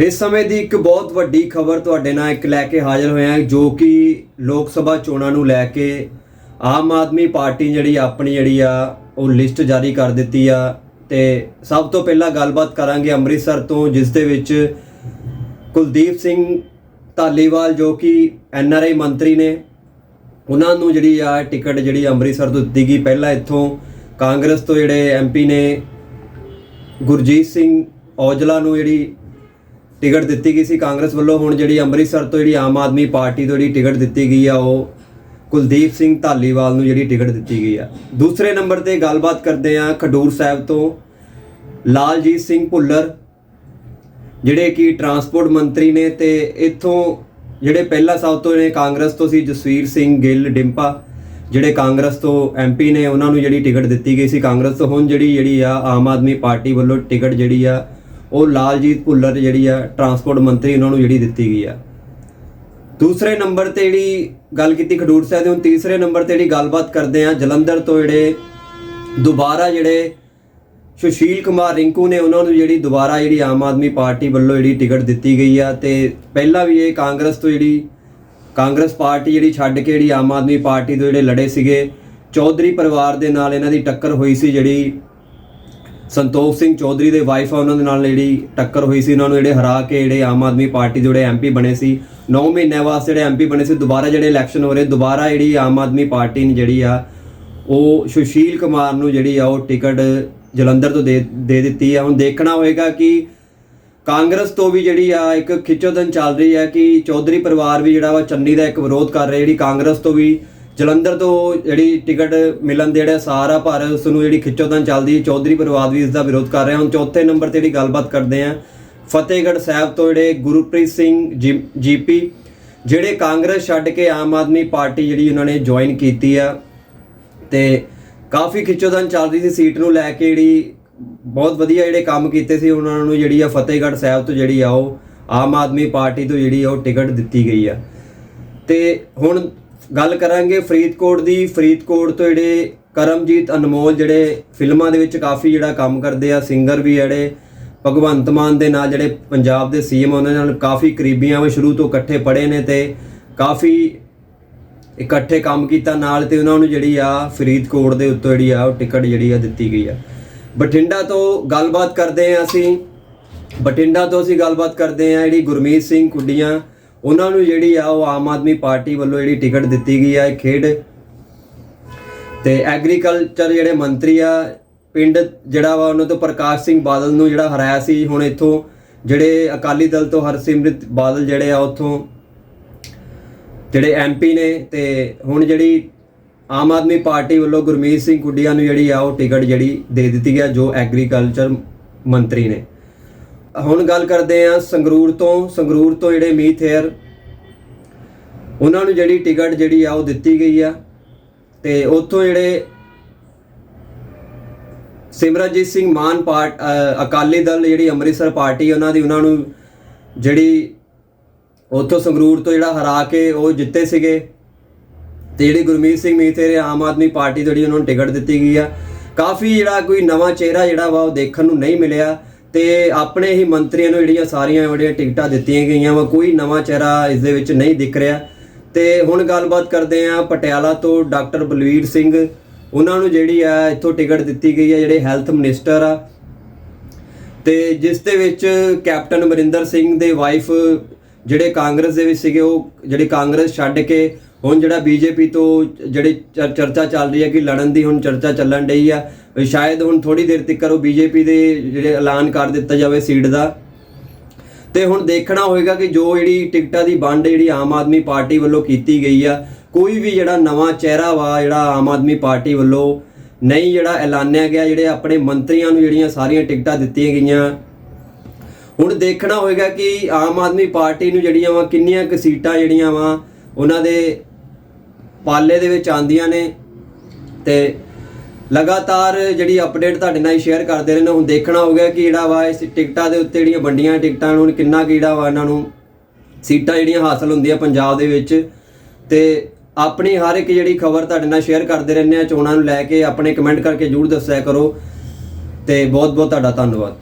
ਇਸ ਸਮੇਂ ਦੀ ਇੱਕ ਬਹੁਤ ਵੱਡੀ ਖਬਰ ਤੁਹਾਡੇ ਨਾਲ ਇੱਕ ਲੈ ਕੇ ਹਾਜ਼ਰ ਹੋਇਆ ਜੋ ਕਿ ਲੋਕ ਸਭਾ ਚੋਣਾਂ ਨੂੰ ਲੈ ਕੇ ਆਮ ਆਦਮੀ ਪਾਰਟੀ ਜਿਹੜੀ ਆਪਣੀ ਜਿਹੜੀ ਆ, ਉਹ ਲਿਸਟ ਜਾਰੀ ਕਰ ਦਿੱਤੀ ਆ। ਤੇ ਸਭ ਤੋਂ ਪਹਿਲਾਂ ਗੱਲਬਾਤ ਕਰਾਂਗੇ ਅੰਮ੍ਰਿਤਸਰ ਤੋਂ, ਜਿਸ ਦੇ ਵਿੱਚ ਕੁਲਦੀਪ ਸਿੰਘ ਧਾਲੀਵਾਲ ਜੋ ਕਿ ਐੱਨ ਆਰ ਆਈ ਮੰਤਰੀ ਨੇ, ਉਹਨਾਂ ਨੂੰ ਜਿਹੜੀ ਆ ਟਿਕਟ ਜਿਹੜੀ ਅੰਮ੍ਰਿਤਸਰ ਤੋਂ ਦਿੱਤੀ ਗਈ। ਪਹਿਲਾਂ ਇੱਥੋਂ ਕਾਂਗਰਸ ਤੋਂ ਜਿਹੜੇ ਐਮਪੀ ਨੇ ਗੁਰਜੀਤ ਸਿੰਘ ਔਜਲਾ ਨੂੰ ਜਿਹੜੀ ਟਿਕਟ ਦਿੱਤੀ ਗਈ ਸੀ। ਕਾਂਗਰਸ ਵੱਲੋਂ ਹੁਣ ਜਿਹੜੀ ਅੰਮ੍ਰਿਤਸਰ ਤੋਂ ਜਿਹੜੀ ਆਮ ਆਦਮੀ ਪਾਰਟੀ ਤੋਂ ਜਿਹੜੀ ਟਿਕਟ ਦਿੱਤੀ ਗਈ ਆ, ਉਹ ਕੁਲਦੀਪ ਸਿੰਘ ਧਾਲੀਵਾਲ ਨੂੰ ਜਿਹੜੀ ਟਿਕਟ ਦਿੱਤੀ ਗਈ ਆ। ਦੂਸਰੇ ਨੰਬਰ ਤੇ ਗੱਲਬਾਤ ਕਰਦੇ ਆ ਖਡੂਰ ਸਾਹਿਬ ਤੋਂ ਲਾਲਜੀਤ ਸਿੰਘ ਭੁੱਲਰ, ਜਿਹੜੇ ਕਿ ਟਰਾਂਸਪੋਰਟ ਮੰਤਰੀ ਨੇ ਤੇ ਇੱਥੋਂ ਜਿਹੜੇ ਪਹਿਲਾ ਸਭ ਤੋਂ ਨੇ ਕਾਂਗਰਸ ਤੋਂ ਸੀ ਜਸਵੀਰ ਸਿੰਘ ਗਿੱਲ ਡਿੰਪਾ, ਜਿਹੜੇ ਕਾਂਗਰਸ ਤੋਂ ਐਮਪੀ ਨੇ ਉਹਨਾਂ ਨੂੰ ਜਿਹੜੀ ਟਿਕਟ ਦਿੱਤੀ ਗਈ ਸੀ। ਕਾਂਗਰਸ ਤੋਂ ਹੁਣ ਜਿਹੜੀ ਜਿਹੜੀ ਆ ਆਮ ਆਦਮੀ ਪਾਰਟੀ ਵੱਲੋਂ ਟਿਕਟ ਜਿਹੜੀ ਆ ਉਹ ਲਾਲਜੀਤ ਭੁੱਲਰ ਜਿਹੜੀ ਆ ਟਰਾਂਸਪੋਰਟ ਮੰਤਰੀ ਉਹਨਾਂ ਨੂੰ ਜਿਹੜੀ ਦਿੱਤੀ ਗਈ ਆ। ਦੂਸਰੇ ਨੰਬਰ ਤੇ ਜਿਹੜੀ ਗੱਲ ਕੀਤੀ ਖਡੂਰ ਸਾਹਿਬ ਦੇ, ਹੁਣ ਤੀਸਰੇ ਨੰਬਰ ਤੇ ਜਿਹੜੀ ਗੱਲਬਾਤ ਕਰਦੇ ਆ, ਜਲੰਧਰ ਤੋਂ ਜਿਹੜੇ ਦੁਬਾਰਾ ਜਿਹੜੇ ਸੁਸ਼ੀਲ ਕੁਮਾਰ ਰਿੰਕੂ ਨੇ ਉਹਨਾਂ ਨੂੰ ਜਿਹੜੀ ਦੁਬਾਰਾ ਜਿਹੜੀ ਆਮ ਆਦਮੀ ਪਾਰਟੀ ਵੱਲੋਂ ਜਿਹੜੀ ਟਿਕਟ ਦਿੱਤੀ ਗਈ ਆ ਤੇ ਪਹਿਲਾਂ ਵੀ ਇਹ ਕਾਂਗਰਸ ਤੋਂ ਜਿਹੜੀ, ਕਾਂਗਰਸ ਪਾਰਟੀ ਜਿਹੜੀ ਛੱਡ ਕੇ ਜਿਹੜੀ ਆਮ ਆਦਮੀ ਪਾਰਟੀ ਤੋਂ ਜਿਹੜੇ ਲੜੇ ਸੀਗੇ, ਚੌਧਰੀ ਪਰਿਵਾਰ ਦੇ ਨਾਲ ਇਹਨਾਂ ਦੀ ਟੱਕਰ ਹੋਈ ਸੀ ਜਿਹੜੀ ਸੰਤੋਖ ਸਿੰਘ ਚੌਧਰੀ ਦੇ ਵਾਈਫ ਆ, ਉਹਨਾਂ ਦੇ ਨਾਲ ਜਿਹੜੀ ਟੱਕਰ ਹੋਈ ਸੀ, ਉਹਨਾਂ ਨੂੰ ਜਿਹੜੇ ਹਰਾ ਕੇ ਜਿਹੜੇ ਆਮ ਆਦਮੀ ਪਾਰਟੀ ਦੇ ਜਿਹੜੇ ਐਮਪੀ ਬਣੇ ਸੀ 9 ਮਹੀਨਿਆਂ ਵਾਸਤੇ ਜਿਹੜੇ ਐਮਪੀ ਬਣੇ ਸੀ, ਦੁਬਾਰਾ ਜਿਹੜੇ ਇਲੈਕਸ਼ਨ ਹੋ ਰਹੇ, ਦੁਬਾਰਾ ਜਿਹੜੀ ਆਮ ਆਦਮੀ ਪਾਰਟੀ ਨੇ ਜਿਹੜੀ ਆ, ਉਹ ਸੁਸ਼ੀਲ ਕੁਮਾਰ ਨੂੰ ਜਿਹੜੀ ਆ, ਉਹ ਟਿਕਟ ਜਲੰਧਰ ਤੋਂ ਦੇ ਦੇ ਦਿੱਤੀ ਆ। ਹੁਣ ਦੇਖਣਾ ਹੋਏਗਾ ਕਿ ਕਾਂਗਰਸ ਤੋਂ ਵੀ ਜਿਹੜੀ ਆ, ਇੱਕ ਖਿੱਚੋਤਨ ਚੱਲ ਰਹੀ ਹੈ ਕਿ ਚੌਧਰੀ ਪਰਿਵਾਰ ਵੀ ਜਿਹੜਾ ਵਾ ਚੰਨੀ ਦਾ ਇੱਕ ਵਿਰੋਧ ਕਰ ਰਿਹਾ, ਜਿਹੜੀ ਕਾਂਗਰਸ ਤੋਂ ਵੀ ਜਲੰਧਰ ਤੋਂ ਜਿਹੜੀ ਟਿਕਟ ਮਿਲਣ ਦੇ ਜਿਹੜਾ ਸਾਰਾ ਪਰ ਉਸ ਨੂੰ ਜਿਹੜੀ ਖਿੱਚੋਤਨ ਚੱਲਦੀ, ਚੌਧਰੀ ਪਰਿਵਾਰ ਵੀ ਇਸ ਦਾ ਵਿਰੋਧ ਕਰ ਰਿਹਾ। ਹੁਣ ਚੌਥੇ ਨੰਬਰ ਤੇ ਜਿਹੜੀ ਗੱਲਬਾਤ ਕਰਦੇ ਆ, ਫਤਿਹਗੜ੍ਹ ਸਾਹਿਬ ਤੋਂ ਜਿਹੜੇ ਗੁਰਪ੍ਰੀਤ ਸਿੰਘ ਜੀ- ਜੀਪੀ, ਜਿਹੜੇ ਕਾਂਗਰਸ ਛੱਡ ਕੇ ਆਮ ਆਦਮੀ ਪਾਰਟੀ ਜਿਹੜੀ ਉਹਨਾਂ ਨੇ ਜੁਆਇਨ ਕੀਤੀ ਆ, ਤੇ ਕਾਫੀ ਖਿੱਚੋਤਨ ਚੱਲ ਰਹੀ ਸੀ। ਸੀਟ ਨੂੰ ਲੈ ਕੇ ਜਿਹੜੀ ਬਹੁਤ ਵਧੀਆ ਜਿਹੜੇ ਕੰਮ ਕੀਤੇ ਸੀ, ਉਹਨਾਂ ਨੂੰ ਜਿਹੜੀ ਆ ਫਤਿਹਗੜ੍ਹ ਸਾਹਿਬ ਤੋਂ ਜਿਹੜੀ ਆ ਉਹ ਆਮ ਆਦਮੀ ਪਾਰਟੀ ਤੋਂ ਜਿਹੜੀ ਆ ਉਹ ਟਿਕਟ ਦਿੱਤੀ ਗਈ ਆ। ਤੇ ਹੁਣ ਗੱਲ ਕਰਾਂਗੇ ਫਰੀਦਕੋਟ ਦੀ। ਫਰੀਦਕੋਟ ਤੋਂ ਜਿਹੜੇ ਕਰਮਜੀਤ ਅਨਮੋਲ ਜਿਹੜੇ ਫਿਲਮਾਂ ਦੇ ਵਿੱਚ ਕਾਫੀ ਜਿਹੜਾ ਕੰਮ ਕਰਦੇ ਆ ਸਿੰਗਰ ਵੀ ਜਿਹੜੇ, ਭਗਵੰਤ ਮਾਨ ਦੇ ਨਾਲ ਜਿਹੜੇ ਪੰਜਾਬ ਦੇ ਸੀਐਮ ਉਹਨਾਂ ਨਾਲ ਕਾਫੀ ਕਰੀਬੀਆਂ ਵਾ ਸ਼ੁਰੂ ਤੋਂ ਇਕੱਠੇ ਪੜੇ ਨੇ ਤੇ ਕਾਫੀ ਇਕੱਠੇ ਕੰਮ ਕੀਤਾ ਨਾਲ ਤੇ ਉਹਨਾਂ ਨੂੰ ਜਿਹੜੀ ਆ ਫਰੀਦਕੋਟ ਦੇ ਉੱਤੋਂ ਜਿਹੜੀ ਆ ਉਹ ਟਿਕਟ ਜਿਹੜੀ ਆ ਦਿੱਤੀ ਗਈ ਆ। ਬਠਿੰਡਾ ਤੋਂ ਗੱਲਬਾਤ ਕਰਦੇ ਆ ਅਸੀਂ। ਬਠਿੰਡਾ ਤੋਂ ਅਸੀਂ ਗੱਲਬਾਤ ਕਰਦੇ ਆ ਜਿਹੜੀ ਗੁਰਮੀਤ ਸਿੰਘ ਕੁੱਡੀਆਂ ਉਹਨਾਂ ਨੂੰ ਜਿਹੜੀ ਆ ਉਹ ਆਮ ਆਦਮੀ ਪਾਰਟੀ ਵੱਲੋਂ ਜਿਹੜੀ ਟਿਕਟ ਦਿੱਤੀ ਗਈ ਆ ਖੇਡ। ਤੇ ਐਗਰੀਕਲਚਰ ਜਿਹੜੇ ਮੰਤਰੀ ਆ, ਪਿੰਡ ਜਿਹੜਾ ਵਾ ਉਹਨਾਂ ਤੋਂ ਪ੍ਰਕਾਸ਼ ਸਿੰਘ ਬਾਦਲ ਨੂੰ ਜਿਹੜਾ ਹਰਾਇਆ ਸੀ, ਹੁਣ ਇੱਥੋਂ ਜਿਹੜੇ ਅਕਾਲੀ ਦਲ ਤੋਂ ਹਰਸਿਮਰਤ ਬਾਦਲ ਜਿਹੜੇ ਆ ਉੱਥੋਂ ਜਿਹੜੇ ਐਮਪੀ ਨੇ ਤੇ ਹੁਣ ਜਿਹੜੀ ਆਮ ਆਦਮੀ ਪਾਰਟੀ ਵੱਲੋਂ ਗੁਰਮੀਤ ਸਿੰਘ ਕੁੱਡੀਆਂ ਨੂੰ ਜਿਹੜੀ ਆ ਉਹ ਟਿਕਟ ਜਿਹੜੀ ਦੇ ਦਿੱਤੀ ਗਿਆ ਜੋ ਐਗਰੀਕਲਚਰ ਮੰਤਰੀ ਨੇ। ਹੁਣ ਗੱਲ ਕਰਦੇ ਆ ਸੰਗਰੂਰ ਤੋਂ ਸੰਗਰੂਰ ਤੋਂ ਜਿਹੜੇ ਮੀਤ ਹੇਅਰ ਉਹਨਾਂ ਨੂੰ ਜਿਹੜੀ ਟਿਕਟ ਜਿਹੜੀ ਆ ਉਹ ਦਿੱਤੀ ਗਈ ਆ। ਤੇ ਉੱਥੋਂ ਜਿਹੜੇ ਸਿਮਰਜੀਤ ਸਿੰਘ ਮਾਨ ਪਾਰਟ ਅਕਾਲੀ ਦਲ ਜਿਹੜੀ ਅੰਮ੍ਰਿਤਸਰ ਪਾਰਟੀ ਉਹਨਾਂ ਦੀ, ਉਹਨਾਂ ਨੂੰ ਜਿਹੜੀ ਉੱਥੋਂ ਸੰਗਰੂਰ ਤੋਂ ਜਿਹੜਾ ਹਰਾ ਕੇ ਉਹ ਜਿੱਤੇ ਸੀਗੇ। ਤੇ ਜਿਹੜੀ ਗੁਰਮੀਤ ਸਿੰਘ ਮੀਤੇਰੇ ਆਮ ਆਦਮੀ ਪਾਰਟੀ ਜਿਹੜੀ ਉਹਨਾਂ ਨੂੰ ਟਿਕਟ ਦਿੱਤੀ ਗਈ ਆ। ਕਾਫੀ ਜਿਹੜਾ ਕੋਈ ਨਵਾਂ ਚਿਹਰਾ ਜਿਹੜਾ ਵਾ ਉਹ ਦੇਖਣ ਨੂੰ ਨਹੀਂ ਮਿਲਿਆ। ਤੇ ਆਪਣੇ ਹੀ ਮੰਤਰੀਆਂ ਨੂੰ ਜਿਹੜੀਆਂ ਸਾਰੀਆਂ ਜਿਹੜੀਆਂ ਟਿਕਟਾਂ ਦਿੱਤੀਆਂ ਗਈਆਂ ਵਾ, ਕੋਈ ਨਵਾਂ ਚਿਹਰਾ ਇਸ ਦੇ ਵਿੱਚ ਨਹੀਂ ਦਿਖ ਰਿਹਾ। ਤੇ ਹੁਣ ਗੱਲਬਾਤ ਕਰਦੇ ਆ ਪਟਿਆਲਾ ਤੋਂ ਡਾਕਟਰ ਬਲਵੀਰ ਸਿੰਘ। ਉਹਨਾਂ ਨੂੰ ਜਿਹੜੀ ਆ, ਇੱਥੋਂ ਟਿਕਟ ਦਿੱਤੀ ਗਈ ਆ, ਜਿਹੜੇ ਹੈਲਥ ਮਿਨਿਸਟਰ ਆ। ਤੇ ਜਿਸ ਦੇ ਵਿੱਚ ਕੈਪਟਨ ਅਮਰਿੰਦਰ ਸਿੰਘ ਦੇ ਵਾਈਫ ਜਿਹੜੇ ਕਾਂਗਰਸ ਦੇ ਵਿੱਚ ਸੀਗੇ, ਉਹ ਜਿਹੜੇ ਕਾਂਗਰਸ ਛੱਡ ਕੇ ਹੁਣ ਜਿਹੜਾ ਬੀਜੇਪੀ ਤੋਂ ਜਿਹੜੀ ਚਰ- ਚਰਚਾ ਚੱਲ ਰਹੀ ਹੈ ਕਿ ਲੜਨ ਦੀ ਹੁਣ ਚਰਚਾ ਚੱਲਣ ਡਈ ਆ ਸ਼ਾਇਦ ਹੁਣ ਥੋੜੀ ਦੇਰ ਤੱਕ ਉਹ ਬੀਜੇਪੀ ਦੇ ਜਿਹੜੇ ਐਲਾਨ ਕਰ ਦਿੱਤਾ ਜਾਵੇ ਸੀਟ ਦਾ। ਤੇ ਹੁਣ ਦੇਖਣਾ ਹੋਏਗਾ ਕਿ ਜੋ ਜਿਹੜੀ ਟਿਕਟਾਂ ਦੀ ਵੰਡ ਜਿਹੜੀ ਆਮ ਆਦਮੀ ਪਾਰਟੀ ਵੱਲੋਂ ਕੀਤੀ ਗਈ ਆ, ਕੋਈ ਵੀ ਜਿਹੜਾ ਨਵਾਂ ਚਿਹਰਾ ਵਾ, ਜਿਹੜਾ ਆਮ ਆਦਮੀ ਪਾਰਟੀ ਵੱਲੋਂ ਨਹੀਂ ਜਿਹੜਾ ਐਲਾਨਿਆ ਗਿਆ, ਜਿਹੜੇ ਆਪਣੇ ਮੰਤਰੀਆਂ ਨੂੰ ਜਿਹੜੀਆਂ ਸਾਰੀਆਂ ਟਿਕਟਾਂ ਦਿੱਤੀਆਂ ਗਈਆਂ। ਹੁਣ ਦੇਖਣਾ ਹੋਏਗਾ ਕਿ ਆਮ ਆਦਮੀ ਪਾਰਟੀ ਨੂੰ ਜਿਹੜੀਆਂ ਵਾ, ਕਿੰਨੀਆਂ ਕੁ ਸੀਟਾਂ ਜਿਹੜੀਆਂ ਵਾ, ਉਹਨਾਂ ਦੇ ਪਾਲੇ ਦੇ ਵਿੱਚ ਆਂਦੀਆਂ ਨੇ। ਤੇ ਲਗਾਤਾਰ ਜਿਹੜੀ ਅਪਡੇਟ ਤੁਹਾਡੇ ਨਾਲ ਸ਼ੇਅਰ ਕਰਦੇ ਰਹਿੰਦੇ ਹੁਣ ਦੇਖਣਾ ਹੋਊਗਾ ਕਿ ਜਿਹੜਾ ਵਾ ਇਸ ਟਿਕਟਾਂ ਦੇ ਉੱਤੇ ਜਿਹੜੀਆਂ ਵੰਡੀਆਂ ਟਿਕਟਾਂ ਨੂੰ ਕਿੰਨਾ ਕੁ ਜਿਹੜਾ ਵਾ ਇਹਨਾਂ ਨੂੰ ਸੀਟਾਂ ਜਿਹੜੀਆਂ ਹਾਸਲ ਹੁੰਦੀਆਂ ਪੰਜਾਬ ਦੇ ਵਿੱਚ। ਤੇ ਆਪਣੀ ਹਰ ਇੱਕ ਜਿਹੜੀ ਖਬਰ ਤੁਹਾਡੇ ਨਾਲ ਸ਼ੇਅਰ ਕਰਦੇ ਰਹਿੰਦੇ ਆ ਚੋਣਾਂ ਨੂੰ ਲੈ ਕੇ ਆਪਣੇ ਕਮੈਂਟ ਕਰਕੇ ਜਰੂਰ ਦੱਸਿਆ ਕਰੋ। ਤੇ ਬਹੁਤ ਬਹੁਤ ਤੁਹਾਡਾ ਧੰਨਵਾਦ।